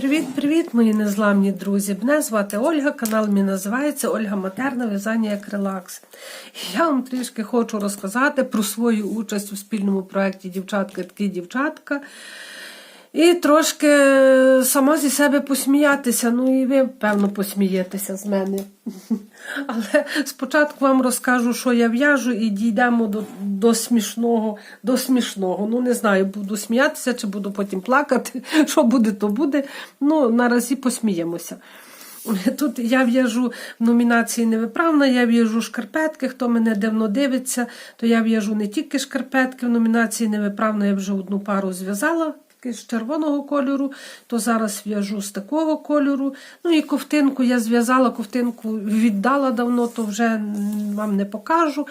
Привіт-привіт, мої незламні друзі! Мене звати Ольга, канал мій називається Ольга Матерна В'язання як релакс. Я вам трішки хочу розказати про свою участь у спільному проєкті Дівчатка такі дівчатка. І трошки сама зі себе посміятися. Ну і ви, певно, посмієтеся з мене. Але спочатку вам розкажу, що я в'яжу, і дійдемо до, до смішного. До смішного. Ну, не знаю, буду сміятися чи буду потім плакати. Що буде, то буде. Ну, наразі посміємося. Тут я в'яжу в номінації Невиправна, я в'яжу шкарпетки. Хто мене давно дивиться, то я в'яжу не тільки шкарпетки в номінації Невиправна, я вже одну пару зв'язала. З червоного кольору, то зараз в'яжу з такого кольору. Ну і ковтинку я зв'язала, ковтинку віддала давно, то вже вам не покажу.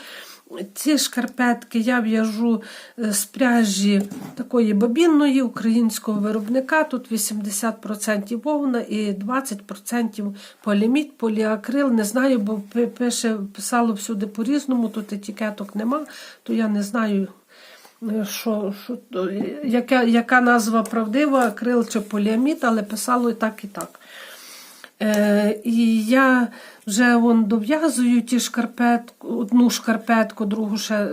Ці шкарпетки я в'яжу з пряжі такої бобінної українського виробника. Тут 80% вовна і 20% поліміт, поліакрил. Не знаю, бо пише, писало всюди по-різному, тут етикеток нема, то я не знаю. Що, що, яка яка назва правдива, акрил чи поліамід, але писало і так, і так. Е, І я вже вон дов'язую ті шкарпетку, одну шкарпетку, другу ще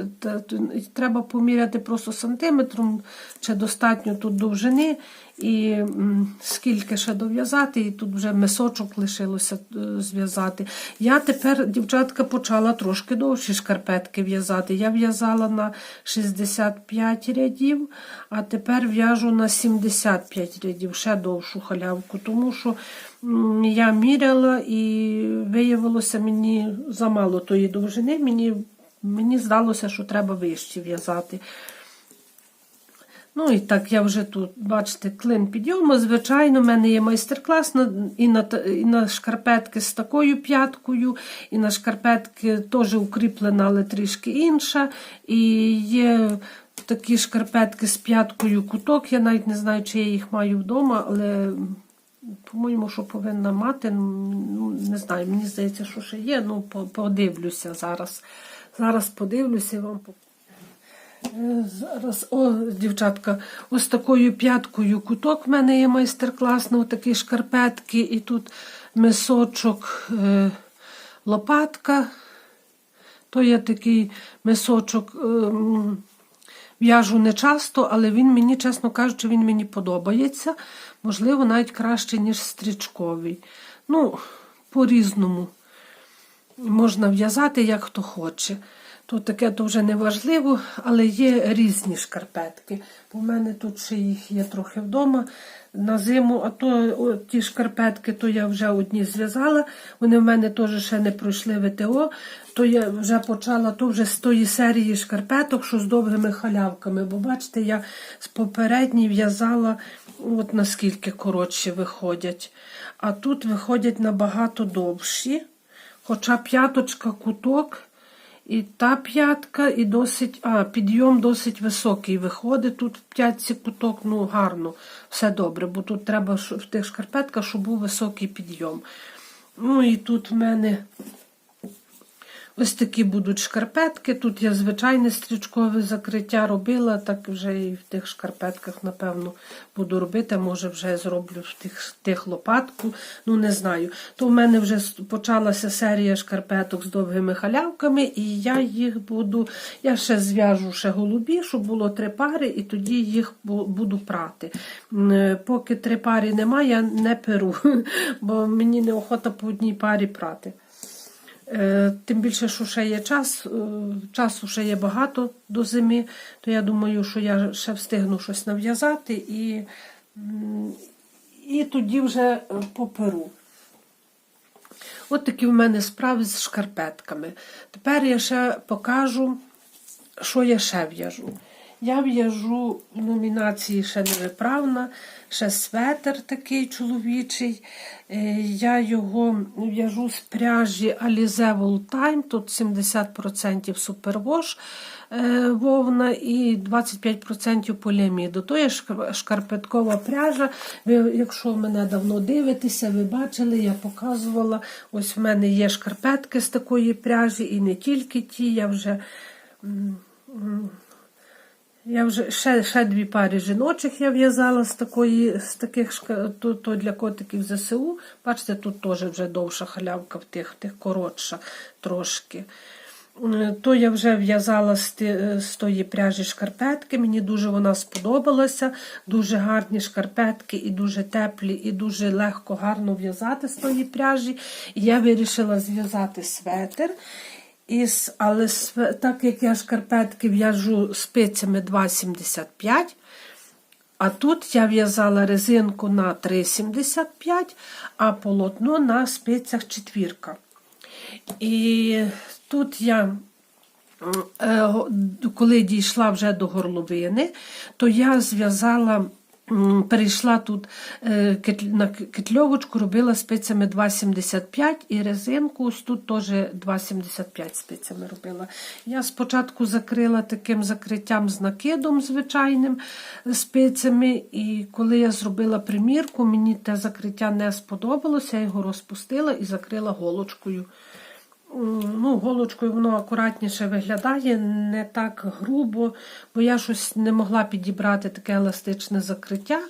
треба поміряти просто сантиметром, чи достатньо тут довжини, і скільки ще дов'язати, і тут вже мисочок лишилося е, зв'язати. Я тепер, дівчатка, почала трошки довші шкарпетки в'язати. Я в'язала на 65 рядів, а тепер в'яжу на 75 рядів, ще довшу халявку, тому що я міряла і виявилося мені замало тої довжини. Мені мені здалося, що треба вище в'язати. Ну і так, я вже тут, бачите, клин підйому. Звичайно, в мене є майстер-клас і на і на шкарпетки з такою п'яткою, і на шкарпетки теж укріплена, але трішки інша. І є такі шкарпетки з п'яткою куток. Я навіть не знаю, чи я їх маю вдома, але по-моєму, що повинна мати, ну, не знаю, мені здається, що ще є, ну подивлюся зараз. Зараз подивлюся вам е, Зараз, о, дівчатка, ось такою п'яткою куток в мене є майстер-клас на такі шкарпетки, і тут мисочок е, лопатка. То є такий мисочок, е, в'яжу не часто, але він мені, чесно кажучи, він мені подобається. Можливо, навіть краще, ніж стрічковий. Ну, по-різному можна в'язати, як хто хоче. Тут таке то вже не важливо, але є різні шкарпетки. У мене тут ще їх є трохи вдома на зиму, а то о, ті шкарпетки, то я вже одні зв'язала. Вони в мене теж ще не пройшли ВТО, то я вже почала то вже з тої серії шкарпеток, що з довгими халявками. Бо бачите, я з попередньої в'язала от наскільки коротші виходять. А тут виходять набагато довші. Хоча п'яточка куток. І та п'ятка, і досить, а, підйом досить високий виходить. Тут в п'ятці куток, ну, гарно, все добре, бо тут треба в тих шкарпетках, щоб був високий підйом. Ну і тут в мене Ось такі будуть шкарпетки. Тут я звичайне стрічкове закриття робила, так вже і в тих шкарпетках, напевно, буду робити. Може, вже зроблю в тих тих лопатку. Ну, не знаю. То в мене вже почалася серія шкарпеток з довгими халявками, і я їх буду. Я ще зв'яжу ще голубі, щоб було три пари, і тоді їх буду прати. Поки три пари немає, я не перу, бо мені неохота по одній парі прати. Е, тим більше, що ще є час, е, часу ще є багато до зими, то я думаю, що я ще встигну щось нав'язати і і тоді вже поперу. От такі в мене справи з шкарпетками. Тепер я ще покажу, що я ще в'яжу. Я в'яжу в номінації ще невиправна, ще светер такий чоловічий. Е, я його в'яжу з пряжі Alize Time, тут 70% супервош е, вовна і 25% поліаміду. То є шкарпеткова пряжа. Ви, Якщо мене давно дивитеся, ви бачили, я показувала. Ось в мене є шкарпетки з такої пряжі, і не тільки ті, я вже Я вже ще, ще дві пари жіночих я в'язала з такої, з таких то, то для котиків ЗСУ. Бачите, тут теж вже довша халявка в тих, в тих коротша трошки. Е, То я вже в'язала з, з тої пряжі шкарпетки. Мені дуже вона сподобалася. Дуже гарні шкарпетки, і дуже теплі, і дуже легко, гарно в'язати з тої пряжі. І я вирішила зв'язати светр. Із, але так як я шкарпетки в'яжу спицями 2,75, а тут я в'язала резинку на 3,75, а полотно на спицях четвірка. І тут я, е, коли дійшла вже до горловини, то я зв'язала, перейшла тут е, на к- китльовочку, робила спицями 2,75 і резинку ось тут теж 2,75 спицями робила. Я спочатку закрила таким закриттям з накидом звичайним е, спицями, і коли я зробила примірку, мені те закриття не сподобалося, я його розпустила і закрила голочкою. М, Ну, голочкою воно акуратніше виглядає, не так грубо, бо я щось не могла підібрати таке еластичне закриття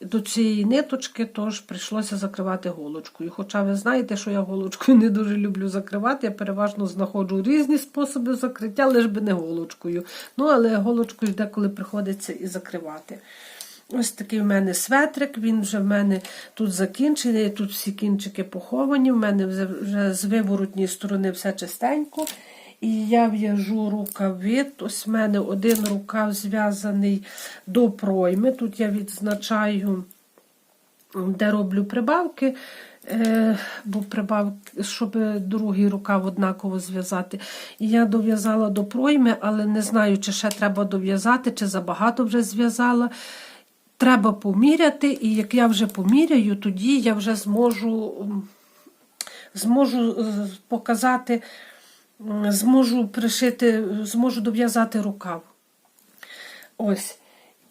до цієї ниточки, тож прийшлося закривати голочкою. Хоча ви знаєте, що я голочкою не дуже люблю закривати, я переважно знаходжу різні способи закриття, лиш би не голочкою. Ну, але голочкою деколи приходиться і закривати. Ось такий в мене светрик, він вже в мене тут закінчений, тут всі кінчики поховані, в мене вже, з виворотньої сторони все чистенько. І я в'яжу рукавит. Ось в мене один рукав зв'язаний до пройми. Тут я відзначаю, де роблю прибавки, е, бо прибавки, щоб другий рукав однаково зв'язати. І я дов'язала до пройми, але не знаю, чи ще треба дов'язати, чи забагато вже зв'язала. Треба поміряти, і як я вже поміряю, тоді я вже зможу, зможу е, показати, зможу пришити, зможу дов'язати рукав. Ось.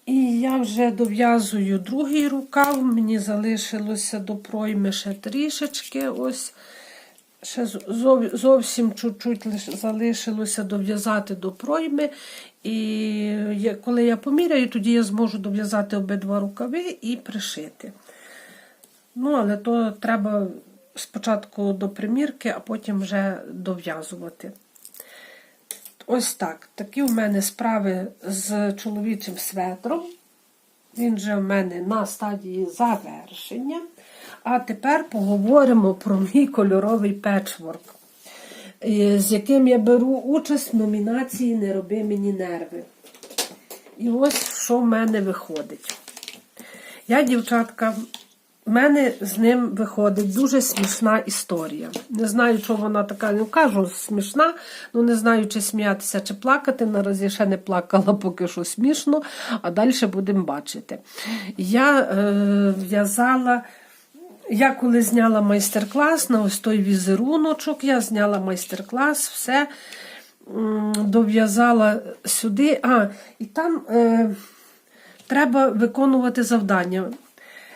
І я вже дов'язую другий рукав. Мені залишилося до пройми ще трішечки. Ось. Ще зовсім чуть-чуть залишилося дов'язати до пройми. І коли я поміряю, тоді я зможу дов'язати обидва рукави і пришити. Ну, але то треба спочатку до примірки, а потім вже дов'язувати. Ось так. Такі в мене справи з чоловічим светром. Він же в мене на стадії завершення. А тепер поговоримо про мій кольоровий печворк, з яким я беру участь в номінації Не роби мені нерви. І ось що в мене виходить. Я, дівчатка, в мене з ним виходить дуже смішна історія. Не знаю, що вона така, не кажу, смішна, ну не знаю, чи сміятися, чи плакати. Наразі ще не плакала, поки що смішно, а далі будемо бачити. Я е, в'язала. Я коли зняла майстер-клас на ось той візеруночок, я зняла майстер-клас, все дов'язала сюди. А, і там е, треба виконувати завдання.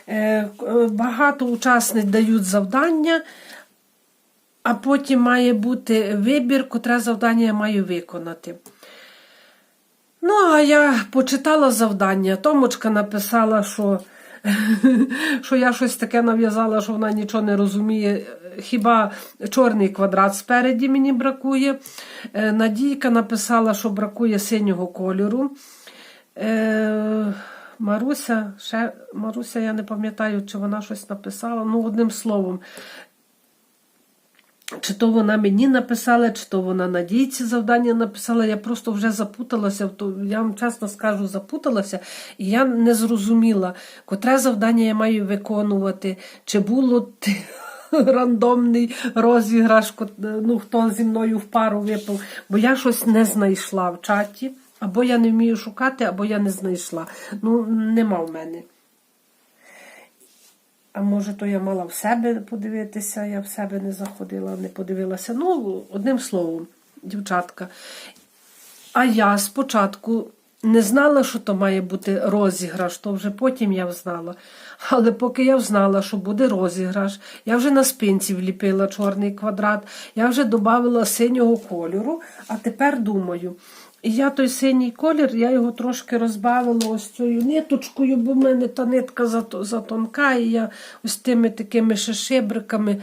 Е, багато учасниць дають завдання, а потім має бути вибір, котре завдання я маю виконати. Ну, а я почитала завдання. Томочка написала, що, що я щось таке нав'язала, що вона нічого не розуміє. Хіба чорний квадрат спереді мені бракує. Е, Надійка написала, що бракує синього кольору. Е, Маруся, ще Маруся, я не пам'ятаю, чи вона щось написала. Ну, одним словом, чи то вона мені написала, чи то вона Надійці завдання написала. Я просто вже запуталася. Я вам чесно скажу, запуталася, і я не зрозуміла, котре завдання я маю виконувати, чи було рандомний розіграш, ну, хто зі мною в пару випав, бо я щось не знайшла в чаті. Або я не вмію шукати, або я не знайшла. Ну, нема в мене. А може, то я мала в себе подивитися, я в себе не заходила, не подивилася. Ну, одним словом, дівчатка. А я спочатку не знала, що то має бути розіграш, то вже потім я взнала. Але поки я взнала, що буде розіграш, я вже на спинці вліпила чорний квадрат, я вже додавала синього кольору, а тепер думаю. І я той синій колір, я його трошки розбавила ось цією ниточкою, бо в мене та нитка затонка, і я ось тими такими шишибриками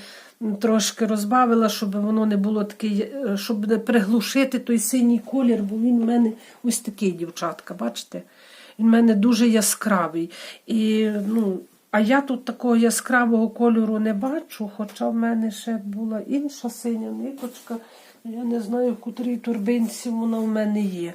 трошки розбавила, щоб воно не було такий, е, щоб не приглушити той синій колір, бо він в мене ось такий, дівчатка, бачите? Він в мене дуже яскравий. І, ну, а я тут такого яскравого кольору не бачу, хоча в мене ще була інша синя ниточка. Я не знаю, в котрій турбинці вона в мене є.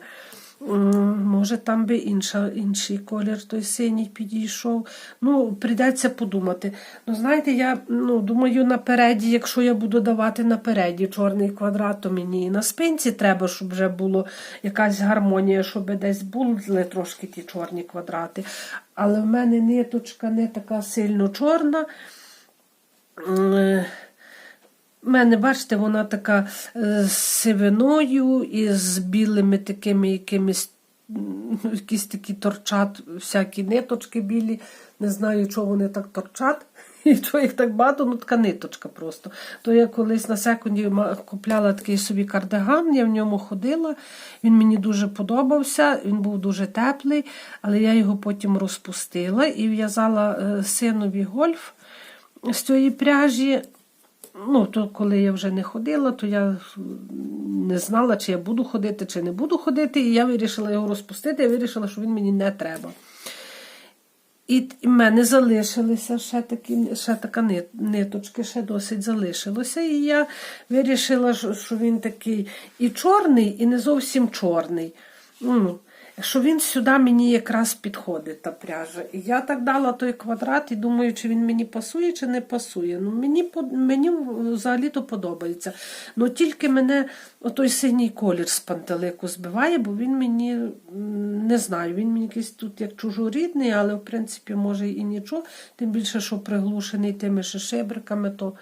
Може, там би інша, інший колір, той синій підійшов. Ну, прийдеться подумати. Ну, знаєте, я ну, думаю, напереді, якщо я буду давати напереді чорний квадрат, то мені і на спинці треба, щоб вже було якась гармонія, щоб десь були трошки ті чорні квадрати. Але в мене ниточка не така сильно чорна. У мене, бачите, вона така е, з сивиною і з білими такими якимись, якісь такі торчат, всякі ниточки білі. Не знаю, чого вони так торчать. І то їх так багато, ну така ниточка просто. То я колись на секунді купляла такий собі кардиган, я в ньому ходила. Він мені дуже подобався, він був дуже теплий, але я його потім розпустила і в'язала е, синові гольф з цієї пряжі. Ну, то коли я вже не ходила, то я не знала, чи я буду ходити, чи не буду ходити. І я вирішила його розпустити, я вирішила, що він мені не треба. І в мене залишилися ще, такі, ще така ниточки, ще досить залишилося. І я вирішила, що, він такий і чорний, і не зовсім чорний. Ну, що він сюди мені якраз підходить, та пряжа. І я так дала той квадрат і думаю, чи він мені пасує, чи не пасує. Ну, мені, мені взагалі-то подобається. Ну тільки мене отой синій колір з пантелику збиває, бо він мені не знаю, він мені якийсь тут як чужорідний, але в принципі може і нічого. Тим більше, що приглушений тими шишибриками, то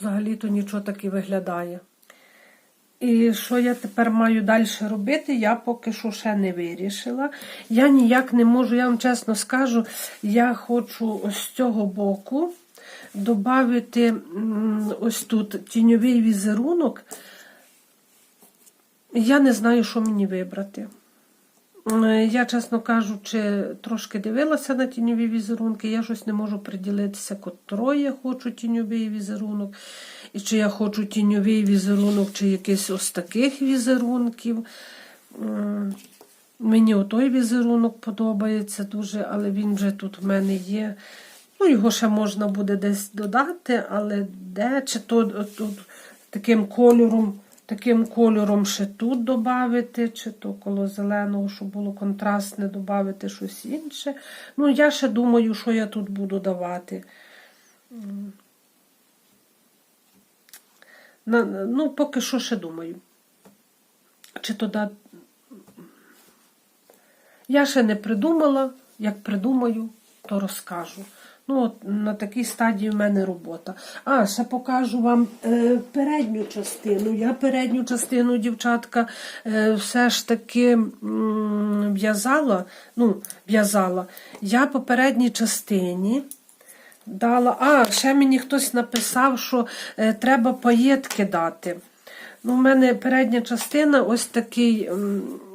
взагалі-то нічого так і виглядає. І що я тепер маю далі робити, я поки що ще не вирішила. Я ніяк не можу, я вам чесно скажу, я хочу з цього боку додати ось тут тіньовий візерунок. Я не знаю, що мені вибрати. Е, Я, чесно кажучи, трошки дивилася на тіньові візерунки. Я щось не можу приділитися, котрої я хочу тіньовий візерунок. І чи я хочу тіньовий візерунок, чи якийсь ось таких візерунків. Мені отой візерунок подобається дуже, але він вже тут в мене є. Ну, його ще можна буде десь додати, але де, чи то тут таким кольором, таким кольором ще тут додати, чи то коло зеленого, щоб було контрастне, додати щось інше. Ну, я ще думаю, що я тут буду давати. Ну, поки що ще думаю. Чи то да... Я ще не придумала, як придумаю, то розкажу. Ну, от на такій стадії в мене робота. А, ще покажу вам е, передню частину. Я передню частину, дівчатка, е, все ж таки в'язала. Ну, в'язала. Я по передній частині дала. А, ще мені хтось написав, що е, треба паєтки дати. Ну, У мене передня частина ось такий.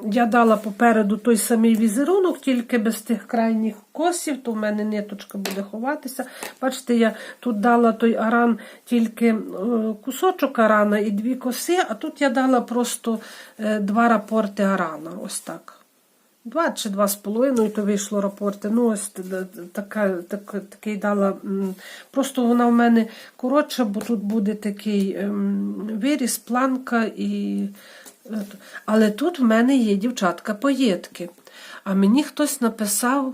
Я дала попереду той самий візерунок, тільки без тих крайніх косів, то в мене ниточка буде ховатися. Бачите, я тут дала той аран тільки е, кусочок арана і дві коси, а тут я дала просто е, два рапорти арана. Ось так. Два чи два з половиною, то вийшло рапорти. Ну, ось така, так, такий дала. Просто вона в мене коротша, бо тут буде такий ем, виріс, планка і. е, Але тут в мене є дівчатка поєдки. А мені хтось написав.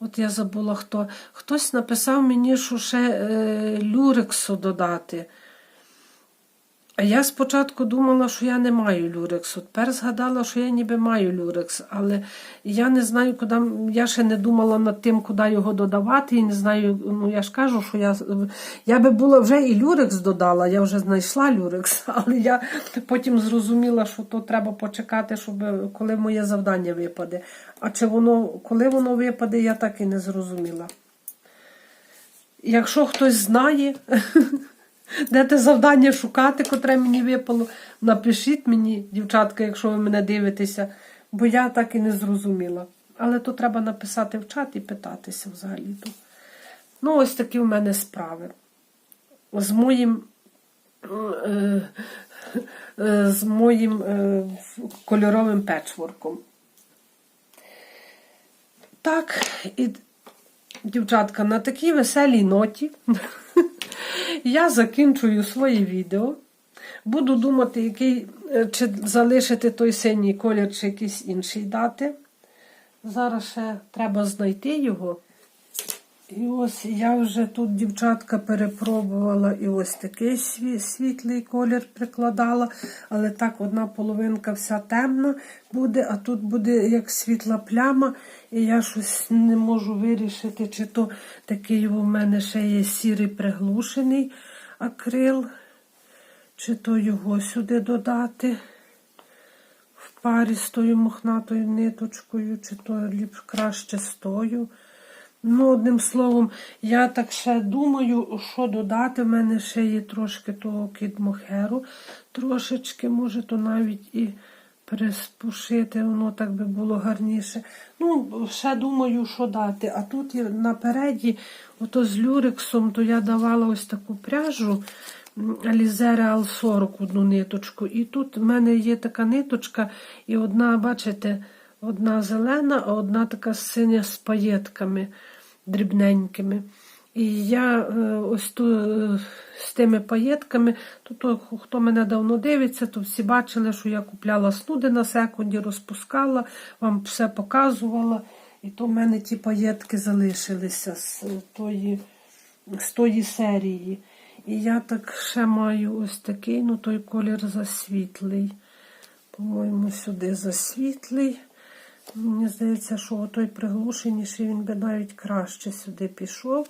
От я забула хто. Хтось написав мені, що ще е, люрексу додати. Я спочатку думала, що я не маю люрексу. Тепер згадала, що я ніби маю люрекс, але я не знаю, куди. Я ще не думала над тим, куди його додавати. І не знаю, ну я ж кажу, що я, я би була вже і люрекс додала, я вже знайшла люрекс, але я потім зрозуміла, що то треба почекати, щоб коли моє завдання випаде. А чи воно, коли воно випаде, я так і не зрозуміла. Якщо хтось знає, Де те завдання шукати, котре мені випало? Напишіть мені, дівчатка, якщо ви мене дивитеся, бо я так і не зрозуміла. Але то треба написати в чат і питатися взагалі-то. Ну, ось такі в мене справи. З моїм, е, е, з моїм е, кольоровим печворком. Так, і дівчатка, на такій веселій ноті я закінчую своє відео. Буду думати, який, е, чи залишити той синій колір, чи якийсь інший дати. Зараз ще треба знайти його. І ось я вже тут, дівчатка, перепробувала і ось такий сві- світлий колір прикладала, але так одна половинка вся темна буде, а тут буде як світла пляма, і я щось не можу вирішити, чи то такий у мене ще є сірий приглушений акрил, чи то його сюди додати в парі з тою мохнатою ниточкою, чи то ліпш краще з тою. Ну, одним словом, я так ще думаю, що додати. В мене ще є трошки того кідмохеру, трошечки, може, то навіть і приспушити, воно так би було гарніше. Ну, ще думаю, що дати. А тут напереді, ото з люрексом, то я давала ось таку пряжу. Real 40 одну ниточку. І тут в мене є така ниточка, і одна, бачите, одна зелена, а одна така синя з паєтками дрібненькими. І я е, ось ту, е, з тими паєтками, то, то хто мене давно дивиться, то всі бачили, що я купляла снуди на секунді, розпускала, вам все показувала. І то в мене ті паєтки залишилися з тої, з тої серії. І я так ще маю ось такий, ну той колір засвітлий. По-моєму, сюди засвітлий. Мені здається, що той приглушеніший він би навіть краще сюди пішов.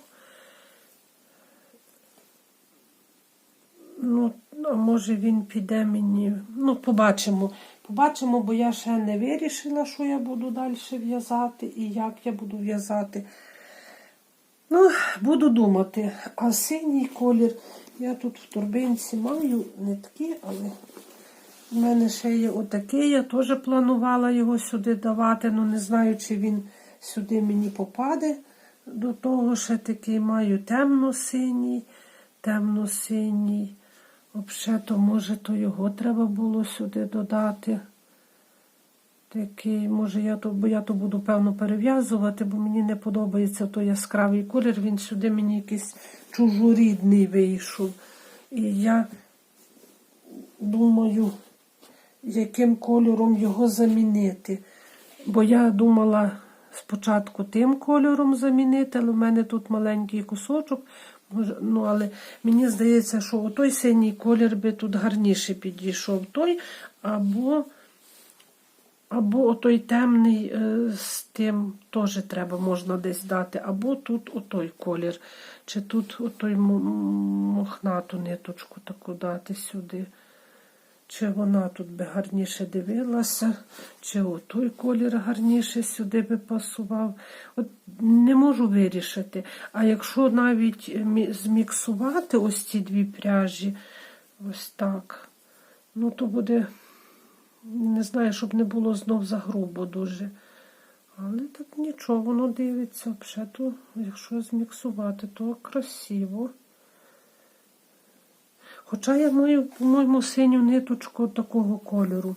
Ну, а може він піде мені. Ну, побачимо. Побачимо, бо я ще не вирішила, що я буду далі в'язати і як я буду в'язати. Ну, буду думати. А синій колір я тут в торбинці маю нитки, але у мене ще є отакий. Я теж планувала його сюди давати, ну не знаю, чи він сюди мені попаде. До того ще такий маю темно-синій, темно-синій. Взагалі, то може, то його треба було сюди додати. Такий, може, я то, бо я то буду, певно, перев'язувати, бо мені не подобається той яскравий колір. Він сюди мені якийсь чужорідний вийшов. І я думаю, яким кольором його замінити. Бо я думала спочатку тим кольором замінити, але в мене тут маленький кусочок. Ну, але мені здається, що той синій колір би тут гарніше підійшов той, або або отой темний е, з тим теж треба можна десь дати, або тут отой колір, чи тут отой мохнату ниточку таку дати сюди. Чи вона тут би гарніше дивилася, чи отой колір гарніше сюди би пасував. От не можу вирішити. А якщо навіть зміксувати ось ці дві пряжі, ось так, ну то буде, не знаю, щоб не було знов загрубо дуже. Але так нічого, воно дивиться. Взагалі, якщо зміксувати, то красиво. Хоча я маю, по-моєму, синю ниточку такого кольору.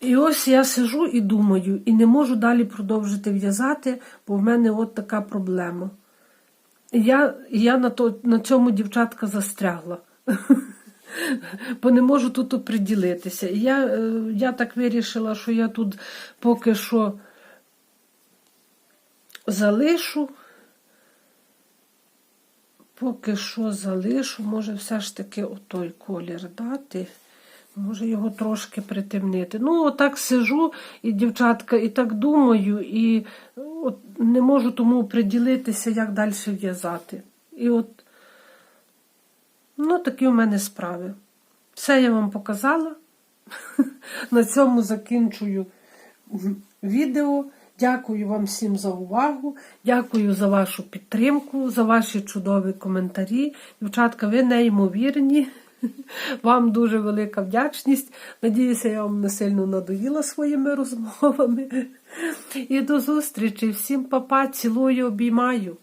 І ось я сижу і думаю, і не можу далі продовжити в'язати, бо в мене от така проблема. Я, я на, то, на цьому дівчатка застрягла. Бо не можу тут оприділитися. І я, е, я так вирішила, що я тут поки що залишу. Поки що залишу, може все ж таки отой колір дати. Може його трошки притемнити. Ну, отак сижу, і дівчатка, і так думаю, і от не можу тому приділитися, як далі в'язати. І от, ну, такі у мене справи. Все я вам показала. На цьому закінчую відео. Дякую вам всім за увагу. Дякую за вашу підтримку, за ваші чудові коментарі. Дівчатка, ви неймовірні. Вам дуже велика вдячність. Надіюся, я вам не сильно надоїла своїми розмовами. І до зустрічі. Всім папа, цілую, обіймаю.